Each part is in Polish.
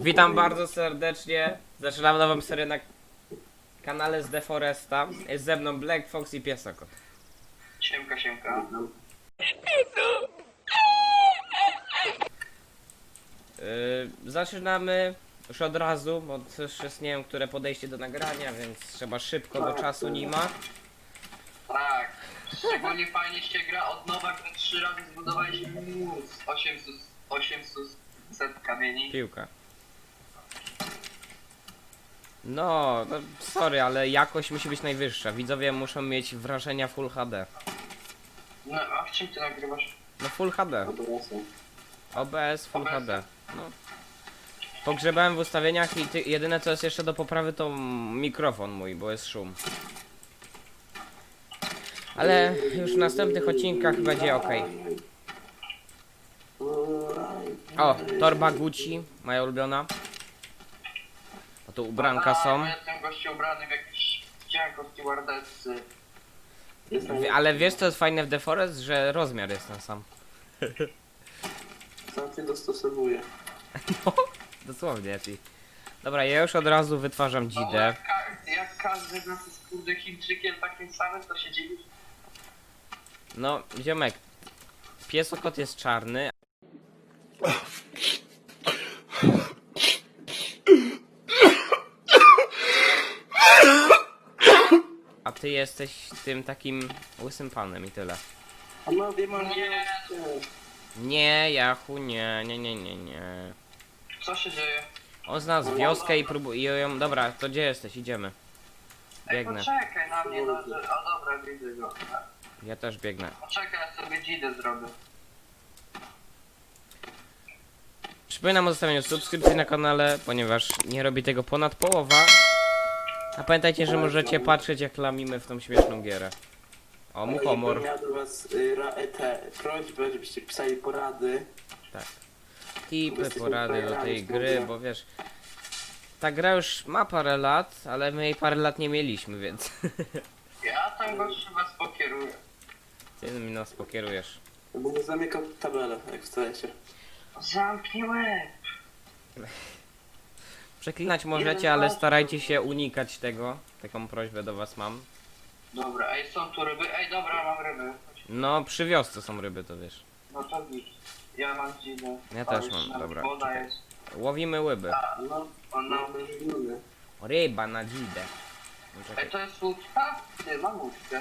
Witam bardzo serdecznie. Zaczynam nową serię na kanale z Deforesta. Jest ze mną Black Fox i Piesokot. Siemka, siemka. Yy, zaczynamy już od razu, bo też jest nie wiem, które podejście do nagrania, więc trzeba szybko, bo czasu nie ma. Tak. Szczególnie fajnie się gra od nowa, gdy trzy razy zbudowaliśmy mur z 800, 800 kamieni. Piłka. No, no, sorry, ale jakość musi być najwyższa. Widzowie muszą mieć wrażenia Full HD. No, a w czym ty nagrywasz? No Full HD. OBS Full OBS. HD. No. Pogrzebałem w ustawieniach i ty, jedyne co jest jeszcze do poprawy to mikrofon mój, bo jest szum. Ale już w następnych odcinkach będzie ok. O, torba Gucci, moja ulubiona. Tu ubranka są. Jestem gościu ubrany w jakiś wdzianko stewardessy. Wie- Ale wiesz co jest fajne w Deforest? Że rozmiar jest ten sam. Sam się dostosowuje. Dosłownie, ty. Dobra, ja już od razu wytwarzam O, dzidę. jak, ka- jak każdy z nas jest kurde Chińczykiem takim samym, to się dziwi. No, ziomek. Piesokot jest czarny. ty jesteś tym takim łysym panem i tyle. A no wiem, ale Nie. Nie, Jachu, nie, nie, nie, nie, nie. Co się dzieje? On zna wioskę i próbuje ją... Dobra, to gdzie jesteś? Idziemy. Ej, Biegnę. poczekaj na mnie, no, że... O dobra, widzę go. Ja też biegnę. Poczekaj, ja sobie dzidę zrobię. Przypominam o zostawieniu subskrypcji na kanale, ponieważ nie robi tego ponad połowa. A pamiętajcie, że możecie patrzeć jak lamimy w tą śmieszną gierę. O, muchomor. Miał do was y, ra, e, te prośbę, żebyście pisali porady. Tipy, porady do tej gry, bo wiesz... Ta gra już ma parę lat, ale my jej parę lat nie mieliśmy, więc... Ja tam gościu was pokieruję. Ty mi nas pokierujesz. Będę zamykał tabelę, jak wstajecie. Zamknij łeb. Przeklinać możecie, ale starajcie się unikać tego. Taką prośbę do was mam. Dobra, ej, są tu ryby. Ej, dobra, mam ryby. No, przy wiosce są ryby, to wiesz. No to git. Ja mam dzidę. Ja też mam, dobra, Woda czekaj. jest. Łowimy łyby. A, no, ona... Ryba na dzidę. No, czekaj. Ej, to jest łódka? Nie, mam łódkę.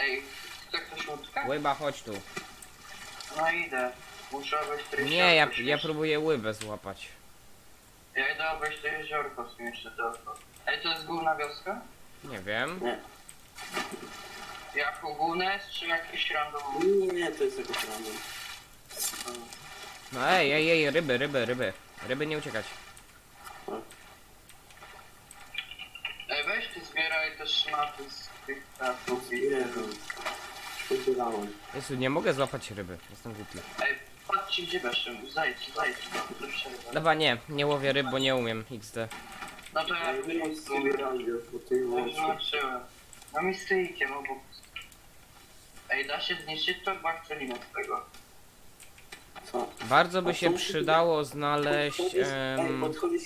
Ej, chce ktoś łódkę? Łyba, chodź tu. No idę. Muszę obejść to jeziorko Nie, ja, ja śmieszne. próbuję łybę złapać. Ja idę obejść to jeziorko śmieszne tylko. Ej, to jest główna wioska? Nie wiem. Nie. Jak główna jest, czy jakiś random? nie, nie, to jest jakoś random. No ej, ej, ej, ryby, ryby, ryby. Ryby nie uciekać. Ej, weź ty zbieraj te szmaty z tych ptaków i... Jezu. Pozbierałem. Jezu, nie mogę złapać ryby. Jestem głupi. Ej, patrzcie gdzie weszłem, nie, nie łowię ryb, bo nie umiem. XD. No to ja zobaczyłem. No mi styjkiem obok. Ej, da się zniszczyć to bakterii z tego. Co? Bardzo by się przydało znaleźć... Ej, em, podchodzisz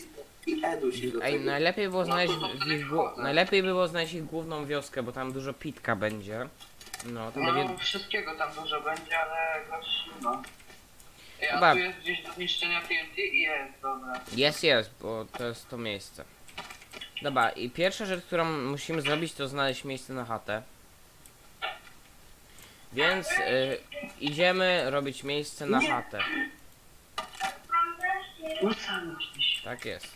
i eduś ich do Ej, tego. najlepiej było znaleźć No w ich głu- najlepiej by było znaleźć ich główną wioskę, bo tam dużo pitka będzie. No, tam No będzie... wszystkiego tam dużo będzie, ale no. Ej, a Dobra. tu jest gdzieś do zniszczenia TNT? Jest, dobra. Jest, jest, bo to jest to miejsce. Dobra, i pierwsza rzecz, którą musimy zrobić, to znaleźć miejsce na chatę. Więc y, idziemy robić miejsce na chatę. Sam myślisz. Tak jest.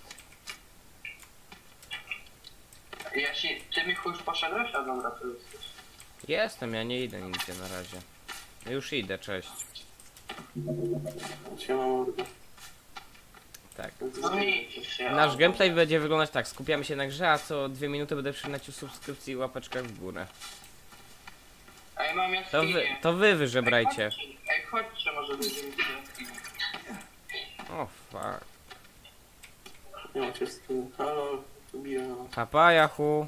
Ja się, ty mi już poszedłeś? A dobra, to jesteś. Jestem, ja nie idę nigdzie na razie. Już idę, cześć. Siema mordo. Tak. No się. Nasz gameplay będzie wyglądać tak, skupiamy się na grze, a co dwie minuty będę przynacił subskrypcji i łapeczkach w górę. Ej, mam To wy, to wy wyżebrajcie. Chodźcie, Ej, chodźcie, może będziemy jaskinię. O fuck. Nie ma cię z tym. Halo. Papa, Yahoo.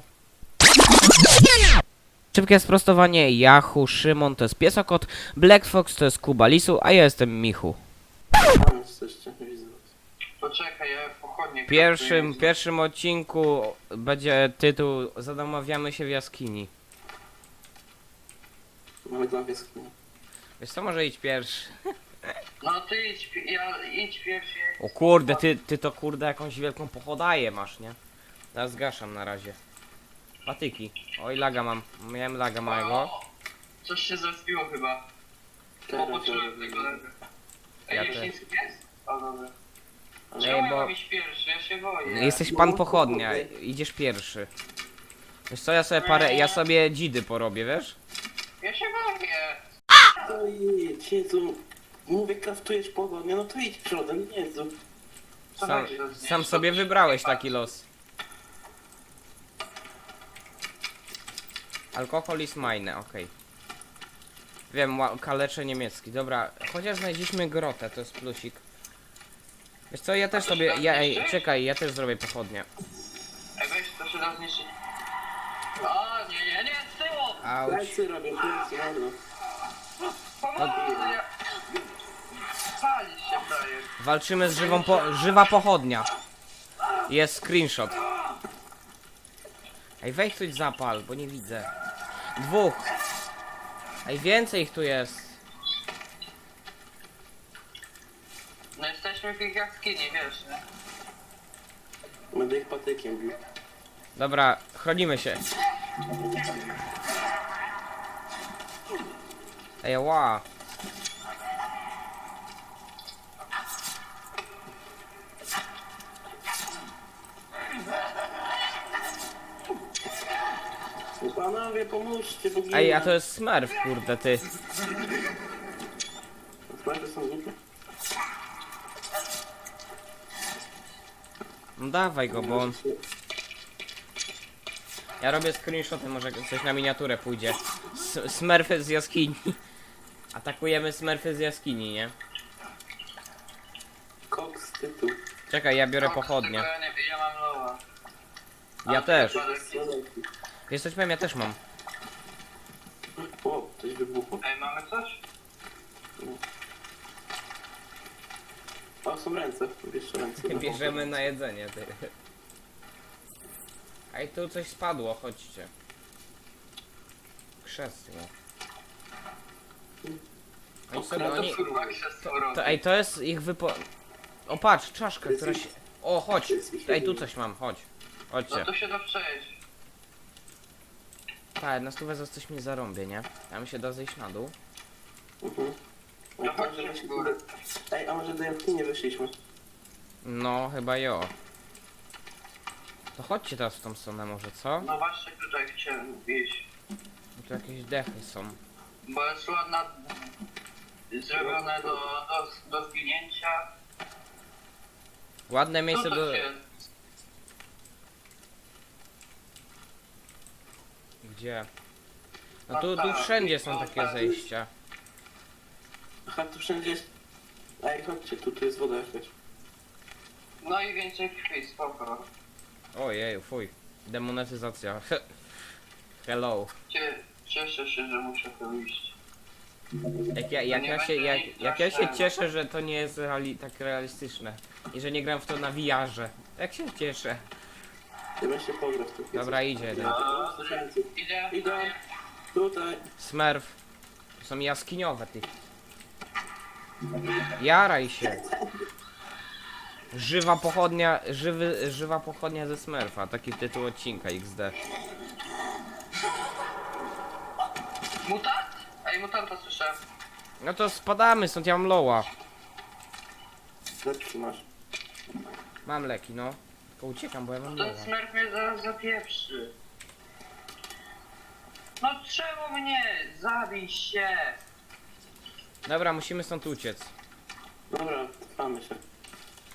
Szybkie sprostowanie. Yahoo, Szymon to jest piesokot, Black Fox to jest Kuba Lisu, a ja jestem Michu. jesteście? Widzę was. Poczekaj, ja pochodnie... W pierwszym, kraftuję. pierwszym odcinku będzie tytuł Zadomawiamy się w jaskini. Mamy dwa wieski. Wiesz co, może idź pierwszy. No ty idź, pi- ja, idź pierwszy. O kurde, ty, ty to kurde jakąś wielką pochodaję masz, nie? Ja zgaszam na razie. Patyki. Oj, laga mam. Miałem laga małego. O, Coś się zrespiło chyba. Bo poczułem tego lewy. Ej, Ja też. jest? O, dobra. Ale Czemu bo- mam iść pierwszy? Ja się boję. Jesteś pan pochodnia, idziesz pierwszy. Wiesz co, ja sobie parę, ja sobie dzidy porobię, wiesz? Ja się boję. to idź, Jezu. Mówię, kraftujesz pogodnie, no to idź przodem, Jezu. Co Sam, chodzi, sam sobie wybrałeś taki los. Alkohol is mine, okej. Wiem, ła- kalecze niemiecki. Dobra, chociaż znaleźliśmy grotę, to jest plusik. Wiesz co, ja też sobie, ja, ej, czekaj, ja też zrobię pochodnie. Ej, weź, to się da zniszczyć. O, nie, nie, nie, z tyłu! Auć. Plecy robię, plecy, dobra. Pomocy, ja... Palisz się, daje. Walczymy z żywą po, żywa pochodnia. Jest screenshot. Ej, weź coś zapal, bo nie widzę. Dwóch. Ej, więcej ich tu jest. No jesteśmy w ich jaskini, wiesz, nie? Będę ich patykiem bił. Dobra, chronimy się. Ej, ła. No Panowie, pomóżcie, bo Ej, a to jest smurf, kurde, ty. Są zupy. No dawaj go, bo on... Ja robię screenshoty, może coś na miniaturę pójdzie. S smurfy z jaskini. Atakujemy smurfy z jaskini, nie? Koks, tytuł. Czekaj, ja biorę pochodnie. Ja też. Wiesz coś powiem, ja też mam. O, coś wybuchło. Ej, mamy coś? O, są ręce. Bierzcie ręce. Bierzemy na jedzenie, ty. Ej, tu coś spadło, chodźcie. Krzesło. Oni sobie, No to oni... Robi. To, ej, to jest ich wypo... O, patrz, czaszka, która się... O, chodź. Ej, tu coś mam, chodź. No Chodźcie. to się da przejść. Tak, na stówę za coś mnie zarąbie, nie? Ja mi się da zejść na dół. Mhm. No może w górę. Ej, a może do jaskini wyszliśmy? No, chyba jo. To chodźcie teraz w tą stronę może, co? No właśnie tutaj chciałem iść. Bo tu jakieś dechy są. Bo jest ładna... Zrobione do, do, do zginięcia. Ładne miejsce to do... się... Gdzie? No tu, tu wszędzie są takie zejścia. Aha, tu wszędzie jest... Ej, chodźcie, tu, tu jest woda jakaś. No i więcej krwi, spoko. Ojej, fuj. Demonetyzacja. Hello. Cie, cieszę się, że muszę tu iść. Jak ja, jak nie ja, się, jak, jak ja się cieszę, że to nie jest reali tak realistyczne. I że nie gram w to na VR-ze. Jak się cieszę. Się tym. Dobra, idzie jeden. No. Idę. Idą. Tutaj. Smurf. To są jaskiniowe, ty. Jaraj się. Żywa pochodnia, żywy, żywa pochodnia ze Smurfa. Taki tytuł odcinka XD. Mutant? Ej, mutanta słyszałem. No to spadamy stąd, ja mam loła. Lepszy masz. Mam leki, no. Tylko uciekam, bo ja mam. Ten smerf mnie zaraz zapieprzy. No czemu mnie? Zabij się! Dobra, musimy stąd uciec. Dobra, trwamy się.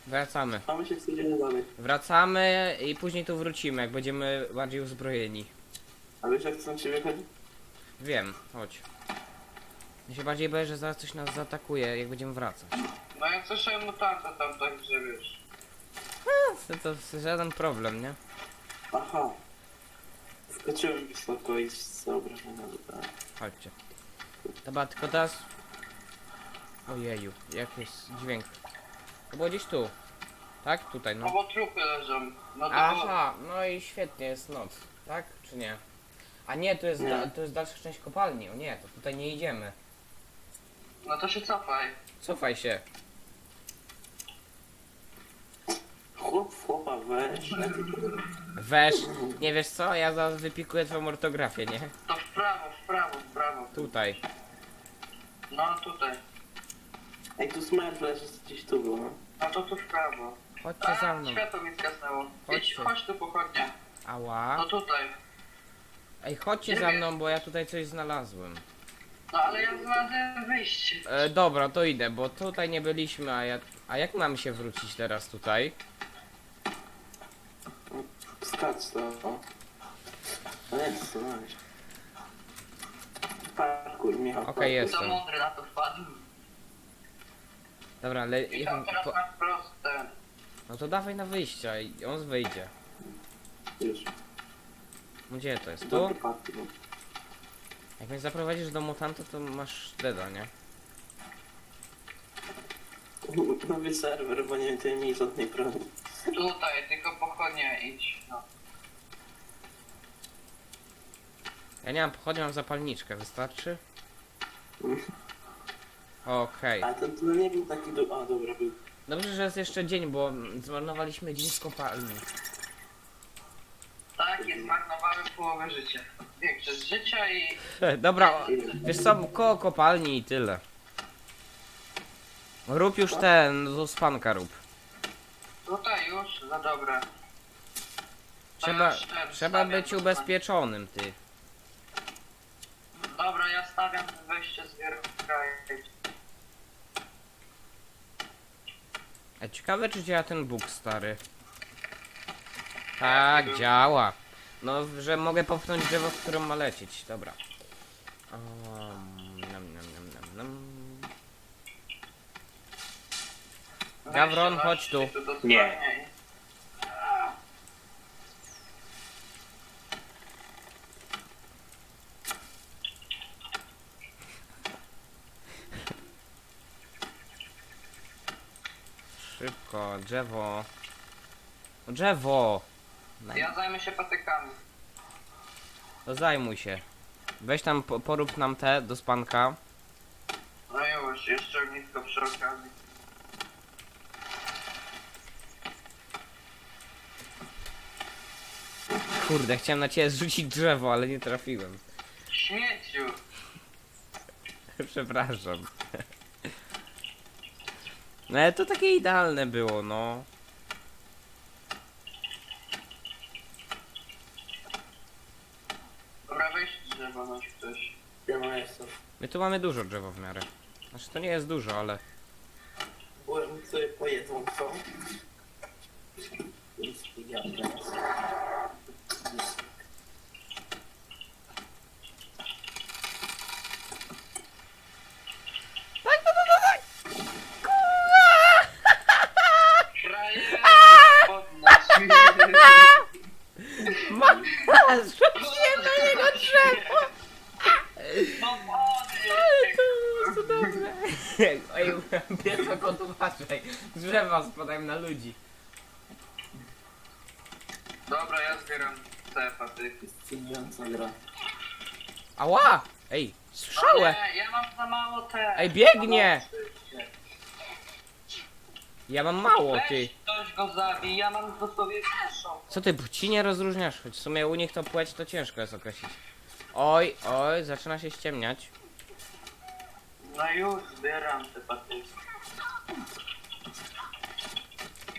Wracamy. Trwamy się, idziemy dalej. Wracamy i później tu wrócimy, jak będziemy bardziej uzbrojeni. A wiesz jak chcą ciebie chodzi? Wiem, chodź. Ja się bardziej boję, że zaraz coś nas zaatakuje, jak będziemy wracać. No ja słyszałem mutanta tam, także wiesz. To, to jest żaden problem, nie? Aha. Skoczyłem wysoko i dobra, no dobra. Chodźcie. Dobra, tylko teraz... Ojeju, jak jest dźwięk. To było gdzieś tu. Tak? Tutaj, No no. bo trupy leżą. No to Aha, no i świetnie, jest noc. Tak? Czy nie? A nie, to jest, Nie. Da, to jest dalsza część kopalni. O nie, to tutaj nie idziemy. No to się cofaj. Cofaj się. Weź. Weź. Nie wiesz co? Ja zaraz wypikuję twoją ortografię, nie? To w prawo, w prawo, w prawo. Tutaj. No tutaj. Ej, tu smurf leży gdzieś tu było. No to tu w prawo. Chodźcie za A, mną. światło mi zgasnęło. Idź, Chodźcie. chodź tu pochodnia. No Ała. tutaj. Ej, chodźcie za mną, bo ja tutaj coś znalazłem. No ale ja znalazłem wyjście. E, dobra, to idę, bo tutaj nie byliśmy, a ja... A jak mam się wrócić teraz tutaj? Skacz to, o. Ale co, weź. Parkour, Michał. Okej, parkour. jest. To Jestem. mądry na to wpadł. Dobra, ale... I jak- tam teraz po- na wprost ten. No to dawaj na wyjście i on wyjdzie. Już. Gdzie to jest? Tu? Dobry parkour. Jak mnie zaprowadzisz do mutanta, to masz deda, nie? Nowy serwer, bo nie mieli żadnej broni. Tutaj, tylko pochodnia idź. No. Ja nie mam pochodni, mam zapalniczkę, wystarczy? Okej. A ten tunel nie był taki do... A, dobra, był. Dobrze, że jest jeszcze dzień, bo zmarnowaliśmy dzień w kopalni. Tak, jest marnowałem połowę życia. Większość życia i... Dobra, wiesz co, koło kopalni i tyle. Rób już ten, do spanka rób. Za dobre. Trzeba, ten, trzeba stawiam być do ubezpieczonym, ty. Dobra, ja stawiam wejście z kraju. A ciekawe, czy działa ten bóg stary. Tak, działa. No, że mogę popchnąć drzewo, w którym ma lecieć. Dobra. Um, nam, nam, nam, nam, nam. Gawron, chodź tu. Nie. Szybko, drzewo. Drzewo! Ja zajmę się patykami. To zajmuj się. Weź tam, po, porób nam te do spanka. No już, jeszcze ognisko przy okazji. Kurde, chciałem na ciebie zrzucić drzewo, ale nie trafiłem. Śmieciu! Przepraszam. No ale to takie idealne było, no. Dobra, weź drzewo, noś ktoś. Ja mam jestem. My tu mamy dużo drzewa w miarę. Znaczy to nie jest dużo, ale... Byłem sobie pojedą co? Nic nie teraz. Kraje pod nas. Ma... Zrzuciłem na niego drzewo! No wody! To dobre. Ej, pierwsza kot uważaj. Drzewa spadają na ludzi. Dobra, ja zbieram te patyki. Fascynująca gra. Ała! Ej, słyszałem! Nie, ja mam za mało te. Ej, biegnie! Ja mam mało, ty. Weź ktoś go zabij, ja mam dosłownie pierwszą. Co ty, płci nie rozróżniasz? Choć w sumie u nich to płeć to ciężko jest określić. Oj, oj, zaczyna się ściemniać. No już zbieram te patyki.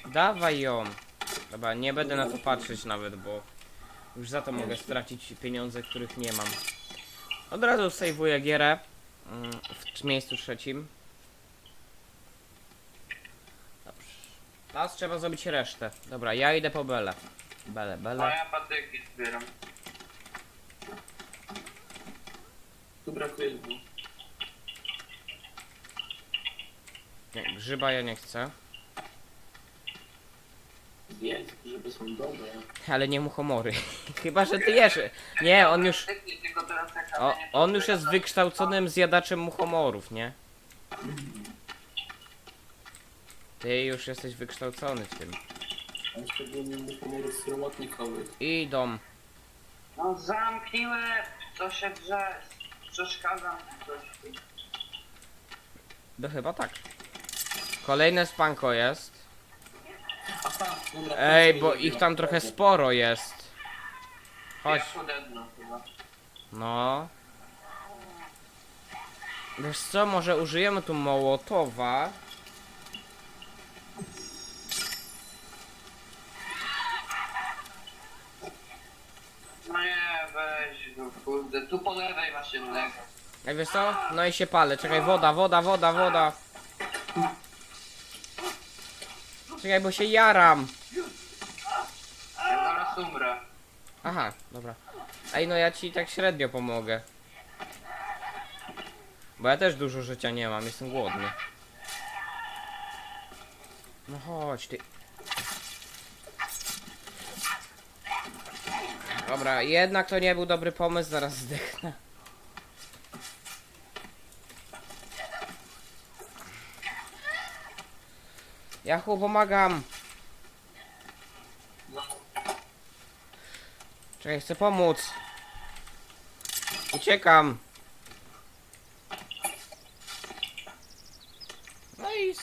Dawaj ją. Dobra, nie będę na to patrzeć nawet, bo już za to mogę stracić pieniądze, których nie mam. Od razu sejwuję gierę mm, w miejscu trzecim. Teraz trzeba zrobić resztę. Dobra, ja idę po Belę. Bele, No Bele. ja patyki zbieram. Tu brakuje dwóch. Nie, grzyba ja nie chcę. Zjedz, żeby są dobre. Ale nie muchomory. Chyba, że ty jesz. Nie, on już... Patyki, tylko teraz jak O, on już jest wykształconym zjadaczem muchomorów, nie? Ty już jesteś wykształcony w tym. A szczególnie do pomorów robotnikowych. Idą. No zamknij łeb, co się drze. Przeszkadzam ci coś. No chyba tak. Kolejne spanko jest. Aha, dobra. Ej, bo ich tam trochę sporo jest. Chodź. Ja podednę chyba. No. Wiesz co, może użyjemy tu Mołotowa. No nie, weź, no kurde, tu po lewej masz jednego. Ej, wiesz co? No i się palę. Czekaj, woda, woda, woda, woda. Czekaj, bo się jaram. Ja zaraz umrę. Aha, dobra. Ej, no ja ci tak średnio pomogę. Bo ja też dużo życia nie mam, jestem głodny. No chodź ty. Dobra, jednak to nie był dobry pomysł, zaraz zdechnę. Jachu, pomagam! Czekaj, chcę pomóc. Uciekam. No i...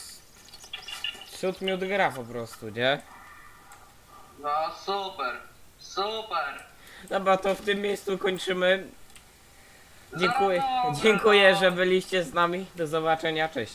Cud mi odgra po prostu, nie? No super. Dobra, to w tym miejscu kończymy. Dziękuję, dziękuję, że byliście z nami. Do zobaczenia, cześć.